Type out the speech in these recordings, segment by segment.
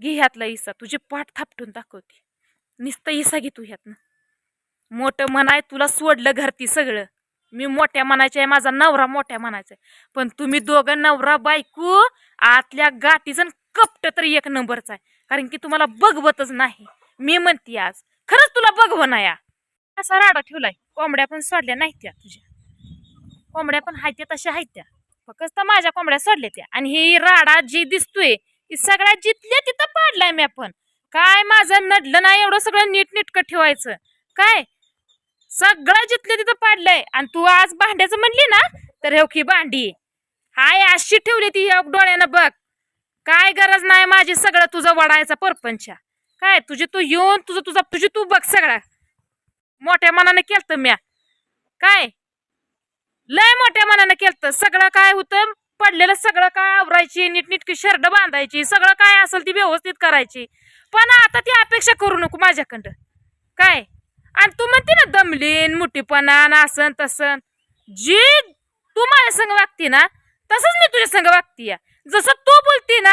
घे ह्यातला इसा तुझी पाठ थापटून दाखवते. नुसतं इसा घे तू ह्यातनं. मोठं म्हणाय तुला सोडलं घरती सगळं. मी मोठ्या म्हणायचे माझा नवरा मोठ्या म्हणायचा पण तुम्ही दोघं नवरा बायको आतल्या गाठीचं कपट तरी एक नंबरचा आहे. कारण की तुम्हाला बघवतच नाही. मी म्हणते आज खरंच तुला बघव ना या असा राडा ठेवलाय. कोंबड्या पण सोडल्या नाही त्या तुझ्या. कोंबड्या पण हायत्या तशा आहेत फक्त माझ्या कोंबड्या सोडल्या त्या. आणि ही राडा जी दिसतोय की सगळ्या जिथल्या तिथं पाडलाय मी आपण. काय माझं नडलं नाही एवढं सगळं नीट नीटकं ठेवायचं. काय? सगळं जिथल्या तिथं पाडलंय. आणि तू आज भांड्याचं म्हणली ना तर हे की भांडी. हाय अशी ठेवली ती ह्या डोळ्यानं बघ. काय गरज नाही माझी सगळं तुझं वडायचा परपंचा. काय तुझी तू येऊन तुझं तुझा तुझी तू बघ सगळा. मोठ्या मनानं केलतं म्या. काय? लय मोठ्या मनानं केलतं. सगळं काय होतं? पडलेलं सगळं काय आवरायची नीटनीटकी शर्ट बांधायची सगळं काय असेल ती व्यवस्थित करायची. पण आता ती अपेक्षा करू नको माझ्याकडं. काय? आणि तू म्हणते ना दमलीन मुठीपणा ना तसन जी तू माझ्या संग वागती ना तसंच मी तुझ्या संग वागतीय. जसं तू बोलती ना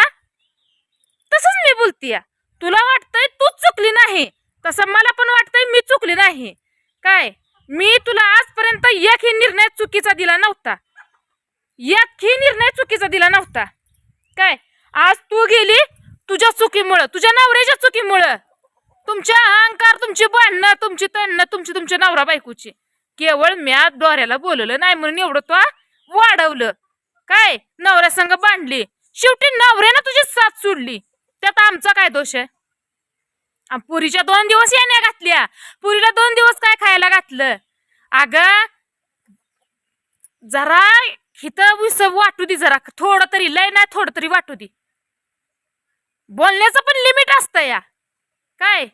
तसंच मी बोलतीय. तुला वाटतंय तूच चुकली नाही. तसं मला पण वाटतंय मी चुकली नाही. काय? मी तुला आजपर्यंत एकही निर्णय चुकीचा दिला नव्हता. एकही निर्णय चुकीचा दिला नव्हता. काय? आज तू गेली तुझ्या चुकीमुळं तुझ्या नवऱ्याच्या चुकीमुळं. तुमच्या अहंकार तुमची भांडणं तुमची तणणं तुमची तुमच्या नवरा बायकोची. केवळ म्या दोऱ्याला बोलवलं नाही म्हणून एवढं तो वाढवलं. काय? नवऱ्या संग बांधली शेवटी नवऱ्यानं तुझी साथ सोडली. त्यात आमचा काय दोष आहे? पुरीच्या दोन दिवस येण्या घातल्या. पुरीला दोन दिवस काय खायला घातलं? अग जरा हिथं विस वाटू दे जरा. थोडं तरी लय नाही थोडं तरी वाटू दे. बोलण्याचं पण लिमिट असतं या. काय?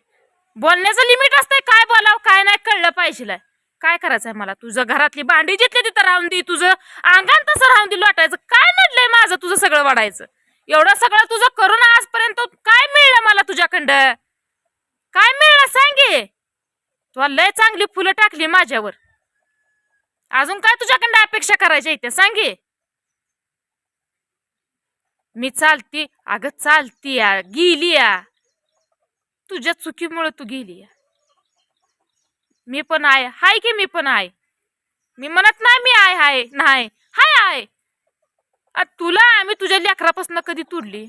बोलण्याचं लिमिट असतंय काय बोलावं काय नाही कळलं पाहिजे काय करायचंय मला? तुझं घरातली भांडी जिथली तिथं राहून दे तुझं अंगण तसं राहून दे लोटायचं. काय म्हटलंय माझं तुझं सगळं वाढायचं? एवढं सगळं तुझं करून आजपर्यंत काय मिळलं मला तुझ्याकडं? काय मिळलं सांगे? तुला लय चांगली फुलं टाकली माझ्यावर. अजून काय तुझ्याकडे अपेक्षा करायच्या इथे? सांगे. मी चालती अगं चालती या गेली या. तुझ्या चुकीमुळे तू गेली या. मी पण आहे. हाय की मी पण आहे? मी म्हणत नाही मी आहे हाय नाही. हाय आहे तुला आम्ही तुझ्या लेकरापासून कधी तुडली?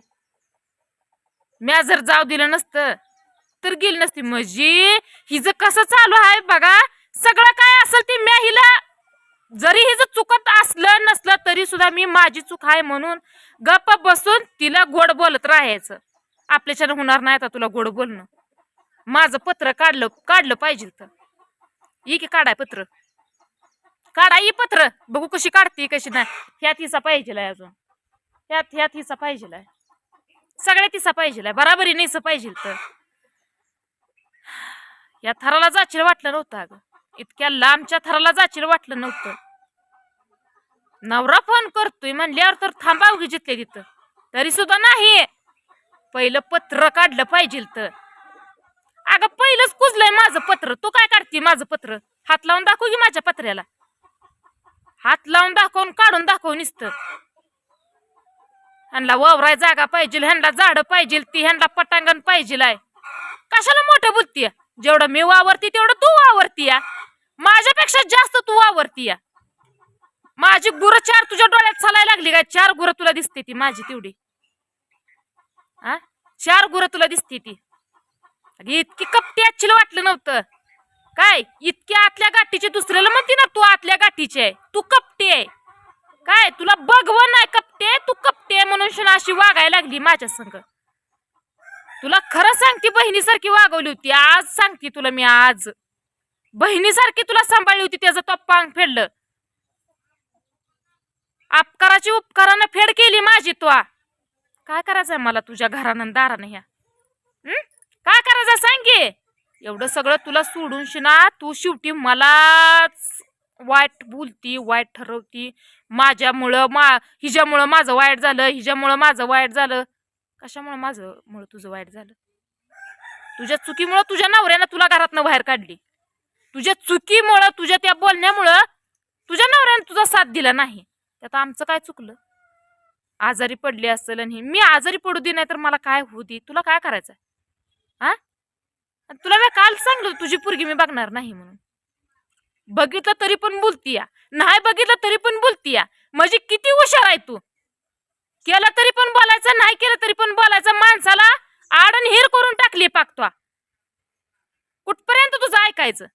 म्या जर जाऊ दिलं नसतं तर गेली नसती. म्हणजे हिचं कसं चालू आहे बघा. सगळं काय असेल ते म्या हिला जरी हिचं चुकत असलं नसलं तरी सुद्धा मी माझी चूक आहे म्हणून गप्प बसून तिला गोड बोलत राहायचं. आपल्याच्यानं होणार नाही आता तुला गोड बोलणं. माझं पत्र काढलं काढलं पाहिजे तर. ये की काढाय पत्र. काढा ये पत्र. बघू कशी काढते कशी नाही. ह्यात हिसा पाहिजे अजून. ह्यात ह्यात हिसा पाहिजे सगळ्यात हिसा पाहिजे बराबरी नाहीच पाहिजे तर. या थराला जाचील वाटलं नव्हतं अगं. इतक्या लांबच्या थराला जाचील वाटलं नव्हतं. नवरा फोन करतोय म्हणल्यावर तर थांबाव की जिथले तिथं. तरी सुद्धा नाही. पहिलं पत्र काढलं पाहिजे तर. अगं पहिलंच कुजलंय माझं पत्र. तू काय काढते माझं पत्र? हात लावून दाखव की माझ्या पत्र्याला. हात लावून दाखवून काढून दाखवून निसत. ह्यांना वावराय जागा पाहिजे ह्यांना झाड पाहिजे ती ह्यांना पटांगण पाहिजे आहे कशाला मोठं बोलतीय? जेवढं मी वावरती तेवढं तू वावरती या माझ्यापेक्षा जास्त तू वावरती या माझी गुरं चार तुझ्या डोळ्यात चालायला लागली काय? चार गुरं तुला दिसते ती माझी तेवढी. हा चार गुरं तुला दिसते ती. इतकी कपटी आजची वाटलं नव्हतं. काय? इतकी आतल्या गाठीची दुसऱ्याला म्हणते ना तू आतल्या गाठीची आहे. तू कपटी आहे. काय? तुला बघवं नाही कपटे तू कपटे आहे म्हणून अशी वागायला लागली माझ्या संग. तुला खरं सांगते बहिणीसारखी वागवली होती. आज सांगते तुला मी आज. बहिणीसारखी तुला सांभाळली होती त्याचं तो पांग फेडलं. अपकाराची उपकारानं फेड केली माझी तो काय करायचंय मला तुझ्या घरानं दारानं ह्या? काय करायचं सांगे एवढं सगळं तुला सोडून शिना तू शेवटी मलाच वाईट बोलती वाईट ठरवती. माझ्यामुळं मा हिच्यामुळं माझं वाईट झालं हिच्यामुळं माझं वाईट झालं. कशामुळं माझं मुळं तुझं वाईट झालं? तुझ्या चुकीमुळं तुझ्या नवऱ्यानं तुला घरातनं बाहेर काढली. तुझ्या चुकीमुळं तुझ्या त्या बोलण्यामुळं तुझ्या नवऱ्यानं तुझा साथ दिला नाही. त्यात आमचं काय चुकलं? आजारी पडली असेल आणि मी आजारी पडू दे नाही तर मला काय होऊ दे? तुला काय करायचं हा? तुला मी काल सांगलं तुझी पोरगी मी बघणार नाही म्हणून. बघितलं तरी पण बोलतीया. नाही बघितलं तरी पण बोलतीया. म्हणजे किती हुशार आहे तू. केलं तरी पण बोलायचं नाही केलं तरी पण बोलायचं. माणसाला आडन हिर करून टाकली पाकतवा. कुठपर्यंत तुझं ऐकायचं?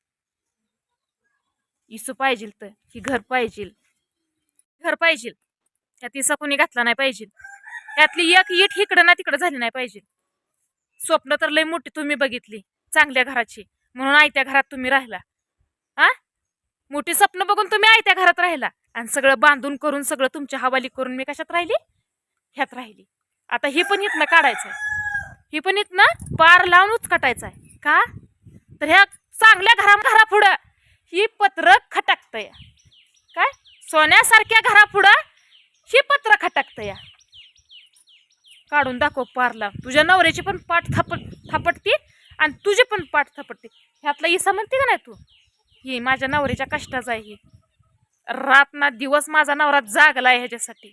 इसू पाहिजे तर ही घर पाहिजे घर पाहिजे. त्यात तिसा कुणी घातला नाही पाहिजे. त्यातली एक इट इकडं ना तिकडं झाली नाही पाहिजे. स्वप्न तर लय मोठी तुम्ही बघितली चांगल्या घराची. म्हणून आयत्या घरात तुम्ही राहिला. हा मोठी स्वप्न बघून तुम्ही आयत्या घरात राहिला. आणि सगळं बांधून करून सगळं तुमच्या हवाली करून मी कशात राहिली? ह्यात राहिली. आता ही पण इथनं काढायचंय. ही पण इथनं पार लावूनच उचकाटायचं आहे का? तर ह्या चांगल्या घरा घरापुढं ही पत्र खटकतय. सोन्यासारख्या घरापुढं ही पत्र खटकतया काढून दाखव पारला. तुझ्या नवऱ्याची पण पाठ थापट थापटती आणि तुझी पण पाठ थापटते. ह्यातला इसा म्हणते का नाही तू? ही माझ्या नवऱ्याच्या कष्टाचा आहे ही. रात ना दिवस माझा नवरा जागलाय ह्याच्यासाठी.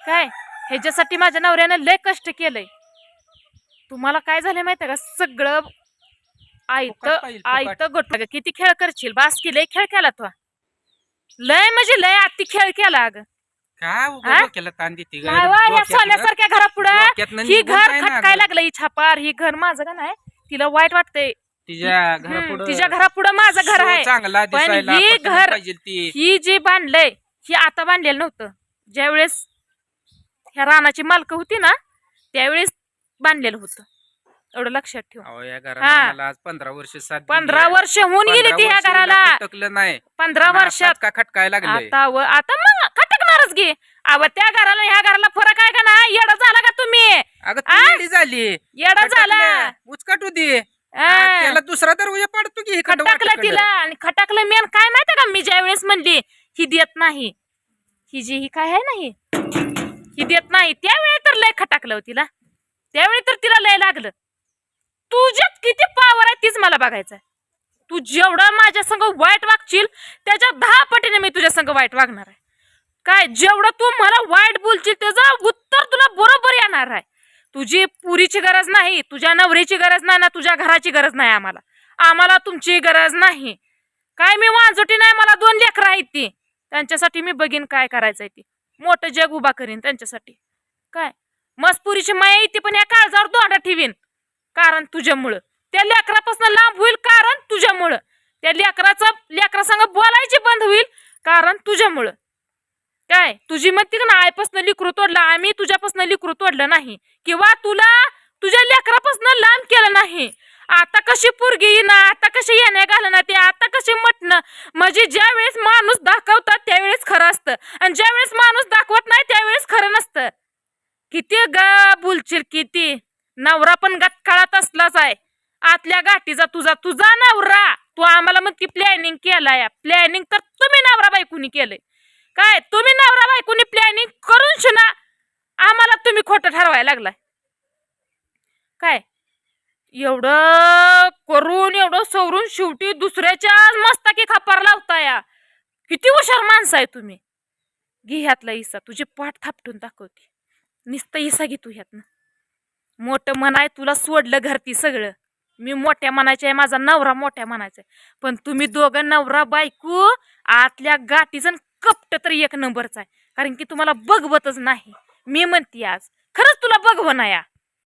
काय? ह्याच्यासाठी माझ्या नवऱ्यानं लय कष्ट केलंय. तुम्हाला काय झालं माहिती आहे का? सगळं आयत. आयत गोट किती खेळ करशील? बास की लय खेळ केला तो. लय म्हणजे लय अति खेळ केला अगं. काय हा? ताण देते? काय वा, या सोन्यासारख्या घरापुढं. ही घर ना खटकाय अगं. लागलं ही छापार ही घर माझं का नाही? तिला वाईट वाटतंय. तिच्या हम्म, घरापुढं तिच्या घरापुढं माझं घर आहे. चांगला पण दिसायला ही पटकन घर- पाहिजे ती. ही जी बांधलंय ही आता बांधलेलं नव्हतं. ज्यावेळेस ह्या रानाची मालक होती ना त्यावेळेस बांधलेलं होतं. एवढं लक्षात ठेव. अहो, या घराला हा. आम्हाला आज पंधरा वर्ष पंधरा वर्ष होऊन गेली ती ह्या घराला. टकलं नाही. पंधरा आणि वर्षात. आताच का खटकाय लागलंय? आता व आता मग खटकणारच घे अव त्या घराला ह्या घराला फरक आहे का ना येडा झाला का तुम्ही? अगं आ? ती येडी झाली. येडा झाला. खटकलं. उचकाटू दे हा. त्याला दुसरा दरवाजा पडतो की इकडं खटकलं वाटेकडं. तिला आणि खटकलं मेन काय माहिती का? मी ज्या वेळेस म्हणली ही देत नाही. ही जी ही काय आहे ना ही? ही देत नाही. त्यावेळी तर लय खटकलं हो तिला. त्यावेळी तर तिला लय लागलं. तुझ्यात किती पावर आहे तीच मला बघायचं आहे तू जेवढं माझ्या संग वाईट वागशील त्याच्या दहा पटीने मी तुझ्या संग वाईट वागणार आहे. काय जेवढं तू मला वाईट बोलशील त्याचं उत्तर तुला बरोबर येणार आहे. तुझी पुरीची गरज नाही तुझ्या नवरीची गरज नाही ना तुझ्या घराची गरज नाही आम्हाला. आम्हाला तुमची गरज नाही. काय मी वांजोटी नाही मला दोन लेकरं आहेत ती. त्यांच्यासाठी मी बघीन काय करायचंय ती. मोठं जग उभा करीन त्यांच्यासाठी. काय मस्त पुरीची माया येते पण या काळजावर दोंडा ठेवीन. कारण तुझ्यामुळं. त्या लेकरापासून लांब होईल कारण तुझ्यामुळं. त्या लेकराचं लेकरासंग बोलायची बंद होईल कारण तुझ्यामुळं. काय? तुझी म्हणते का ना आईपासून लिकरू तोडलं आम्ही तुझ्यापासून लिकरू तोडलं नाही. किंवा तुला तुझ्या लेकरापासून लांब केलं नाही. आता कशी पोरगी येईना आता कशी येण्या घालणार ते आता कशी मटणं? म्हणजे ज्या वेळेस माणूस दाखवतात त्यावेळेस खरं असतं. आणि ज्या वेळेस माणूस दाखवत नाही त्यावेळेस खरं नसतं. किती ग बोलशील किती. नवरा पण गतकाळात असलाच आहे. आतल्या गाठीचा तुझा तुझा नवरा. तू आम्हाला मग की प्लॅनिंग केलाय. प्लॅनिंग तर तुम्ही नवरा बायकोनी केलंय. काय? तुम्ही नवरा बायकोनी प्लॅनिंग करून शिना. आम्हाला तुम्ही खोटं ठरवायला लागलाय. काय? एवढं करून एवढं सवरून शेवटी दुसऱ्याच्या मस्तकी खापार लावता या किती हुशार माणसं आहे तुम्ही. घे ह्यातला इसा. तुझी पाठ थापटून दाखवते. नुसतं इसा घे तू ह्यातनं. मोठं म्हणाय तुला सोडलं घरती सगळं. मी मोठ्या म्हणायचे आहे माझा नवरा मोठ्या म्हणायचा आहे. पण तुम्ही दोघं नवरा बायको आतल्या गाठीजण कपट तर एक नंबरचा आहे. कारण की तुम्हाला बघवतच नाही. मी म्हणते आज खरंच तुला बघव ना या.